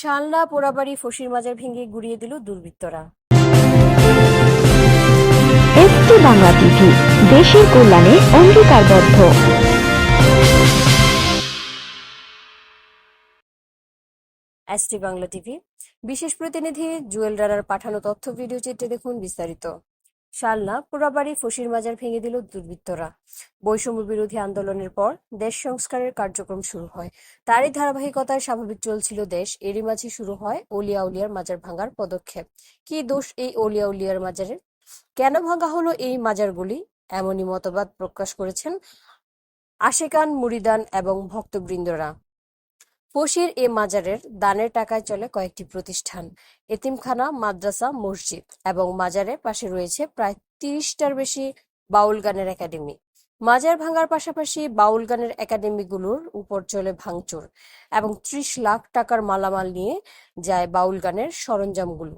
শালনা পোড়াবাড়ি ফসির মাজার ভেঙে গুড়িয়ে দিল দুর্বৃত্তরা। এসটি বাংলা টিভি দেশের কল্যাণে অঙ্গীকারবদ্ধ। এসটি বাংলা টিভি বিশেষ প্রতিনিধি জুয়েল রানার পাঠানো তথ্য ভিডিও চিত্রে দেখুন বিস্তারিত। শালনা পোড়াবাড়ি ফসির মাজার ভেঙে দিল দুর্বৃত্তরা। বৈষম্য বিরোধী আন্দোলনের পর দেশ সংস্কারের কার্যক্রম শুরু হয়। তারই ধারাবাহিকতায় স্বাভাবিক চলছিল দেশ। এরই মাঝে শুরু হয় ওলিয়া উলিয়ার মাজার ভাঙার পদক্ষেপ। কি দোষ এই ওলিয়া উলিয়ার মাজারের? কেন ভাঙা হলো এই মাজারগুলি? এমনই মতবাদ প্রকাশ করেছেন আশেকান, মুরিদান এবং ভক্তবৃন্দরা। ফসির এ মাজারের দানের টাকায় চলে কয়েকটি প্রতিষ্ঠান। এতিমখানা, মাদ্রাসা, মসজিদ এবং মাজারের পাশে রয়েছে প্রায় তিরিশটার বেশি বাউল গানের একাডেমি। মাজার ভাঙার পাশাপাশি বাউল গানের একাডেমিগুলোর উপর চলে ভাঙচুর এবং ত্রিশ লাখ টাকার মালামাল নিয়ে যায় বাউল গানের সরঞ্জামগুলো।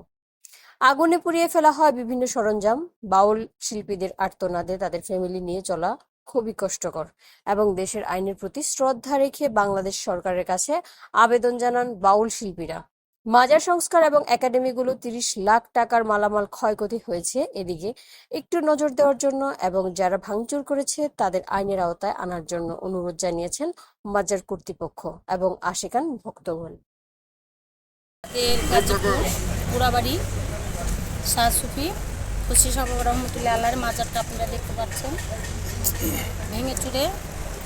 আগুনে পুড়িয়ে ফেলা হয় বিভিন্ন সরঞ্জাম। বাউল শিল্পীদের আর্তনাদে তাদের ফ্যামিলি নিয়ে চলা খুবই কষ্টকর এবং দেশের আইনের প্রতি শ্রদ্ধা রেখে বাংলাদেশ সরকারের কাছে আবেদন জানান বাউল শিল্পীরা। মাজার সংস্কার এবং একাডেমিগুলো তিরিশ লাখ টাকার মালামাল ক্ষয়ক্ষতি হয়েছে এদিকে। একটু নজর দেওয়ার জন্য এবং যারা ভাঙচুর করেছে তাদের আইনের আওতায় আনার জন্য অনুরোধ জানিয়েছেন মাজার কর্তৃপক্ষ এবং আশেকান ভক্তগণ। পুরাবাড়ি, শাহ খুশি সাগর রহমতুল্লাহ আল্লাহর মাজারটা আপনারা দেখতে পাচ্ছেন। ভেঙে চুরে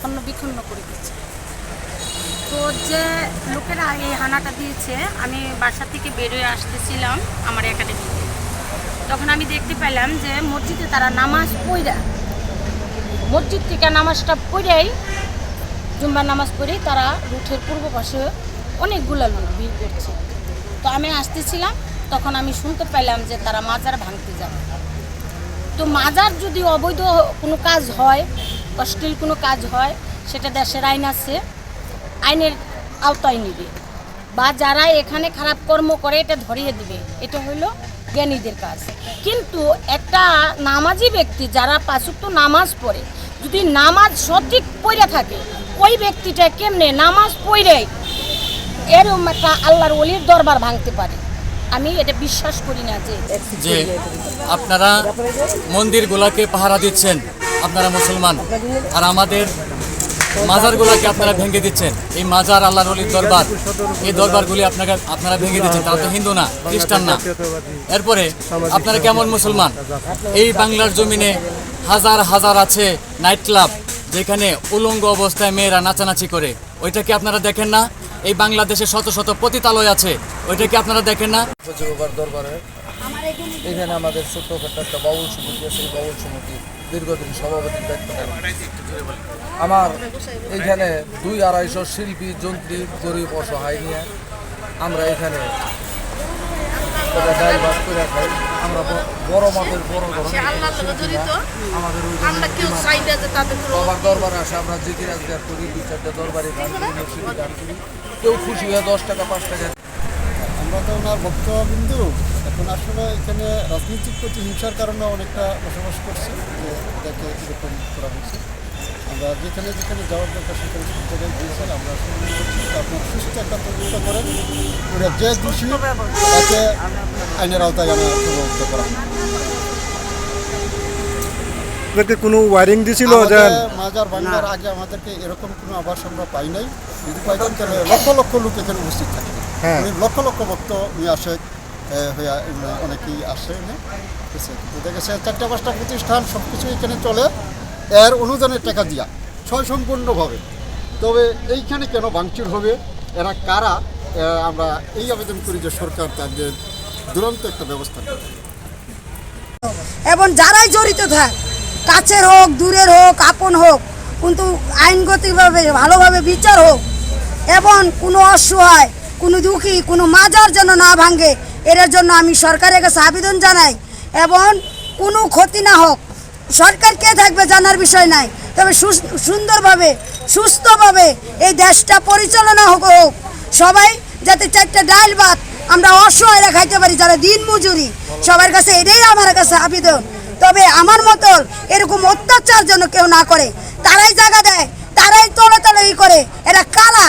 খন্ন বিখন্ন করে দিচ্ছে। তো যে লোকেরা এই হানাটা দিয়েছে, আমি বাসা থেকে বেরোয় আসতেছিলাম আমার একাডেমিতে তখন আমি দেখতে পেলাম যে মসজিদে তারা নামাজ পড়া মসজিদ থেকে নামাজটা পড়েই জুম্বার নামাজ পড়েই তারা রুটের পূর্ব পাশে অনেকগুলো লোক ভিড় করছে। তো আমি আসতেছিলাম, তখন আমি শুনতে পেলাম যে তারা মাজার ভাঙতে যাবে। তো মাজার যদি অবৈধ কোনো কাজ হয় অশ্লীল কোনো কাজ হয়, সেটা দেশের আইন আছে, আইনের আওতায় নিবে। বা যারা এখানে খারাপ কর্ম করে, এটা ধরিয়ে দিবে। এটা হলো জ্ঞানীদের কাজ। কিন্তু একটা নামাজি ব্যক্তি যারা পাঁচুক্ত নামাজ পড়ে, যদি নামাজ সঠিক পড়ে থাকে, ওই ব্যক্তিটা কেমনে নামাজ পড়ে এরকম একটা আল্লাহর অলির দরবার ভাঙতে পারে। আমি এটা বিশ্বাস করি না যে যে আপনারা মন্দিরগুলোকে পাহারা দিচ্ছেন আপনারা মুসলমান। আর আমাদের মাজারগুলোকে আপনারা ভেঙে দিচ্ছেন। এই মাজার আল্লাহর অলির দরবার এই দরবারগুলি আপনাকে আপনারা ভেঙে দিচ্ছেন। তারা তো হিন্দু না খ্রিস্টান না। এরপরে আপনারা কেমন মুসলমান? এই বাংলার জমিনে হাজার হাজার আছে নাইট ক্লাব যেখানে উলঙ্গ অবস্থায় মেয়েরা নাচানাচি করে। ওইটা কি আপনারা দেখেন না? এই বাংলাদেশে শত শত পতিতালয় আছে। ওইটা কি আপনারা দেখেন না? দরবারে এখানে আমাদের ছোট্টখাটো একটা বাউল সমিতি আছে বাউল সমিতি দীর্ঘদিন সভাপতির দায়িত্ব আমার এইখানে দুই আড়াইশো শিল্পী, যন্ত্রী, গরিব, অসহায় নিয়ে আমরা এখানে একটা ডাল ভাত করে খাই। আমরা বড় মাপের বড় ধরনের শিল্পীরা আমাদের বাবার দরবারে আসে আমরা জিকির আজগার করি দুই চারটে দরবারে গান করি গান করি। কেউ খুশি হয়ে দশ টাকা পাঁচ টাকা আমরা তো ওনার ভক্তবিন্দু এখন আসলে এখানে রাজনৈতিক প্রতিহিংসার কারণে অনেকটা বসবাস করছে যে এটাকে এরকম করা হয়েছে। আমরা যেখানে যেখানে যাওয়ার দরকার সেখানে সব জায়গায় গিয়েছেন। আমরা আপনার সুস্থ একটা তদন্ত করেন। ওরা যে দোষী তাকে আইনের আওতায় করা। আপনাকে কোনো ওয়ারিং দিছিল যে মাজার বাংলার আগে আমাদেরকে এরকম কোনো আবাস আমরা পাই নাই। যদি পাইতাম তাহলে লক্ষ লক্ষ লোক এখানে উপস্থিত থাকে। হ্যাঁ। লক্ষ লক্ষ ভক্ত নিয়ে আসে এ, হইয়া অনেকেই আসে কিন্তু দেখেছে চারটা পাঁচটা প্রতিষ্ঠান সব কিছু এখানে চলে। এর অনুদানের টাকা দিয়া ছয় সম্পূর্ণভাবে তবে এইখানে কেন ভাঙচুর হবে? এরা কারা? আমরা এই আবেদন করি যে সরকার তাদের দুরন্ত একটা ব্যবস্থা এবং যারাই জড়িত থাক, কাছের হোক, দূরের হোক, আপন হোক, কিন্তু আইনগতভাবে ভালোভাবে বিচার হোক, এবং কোনো অসহায়, কোনো দুঃখী, কোনো মাজার যেন না ভাঙে এর জন্য আমি সরকারের কাছে আবেদন জানাই, এবং কোনো ক্ষতি না হোক, সরকার কে থাকবে জানার বিষয় নাই, তবে সুন্দরভাবে, সুস্থভাবে এই দেশটা পরিচালনা হোক হোক, সবাই যাতে চারটা ডাল ভাত আমরা অসহায়রা খাইতে পারি যারা দিন মজুরি। সবার কাছে এটাই আমার কাছে আবেদন। তবে আমার মতো এরকম অত্যাচার যেন কেউ না করে, তারাই জায়গা দেয়, তারাই তলে তলে ই করে। এরা কারা?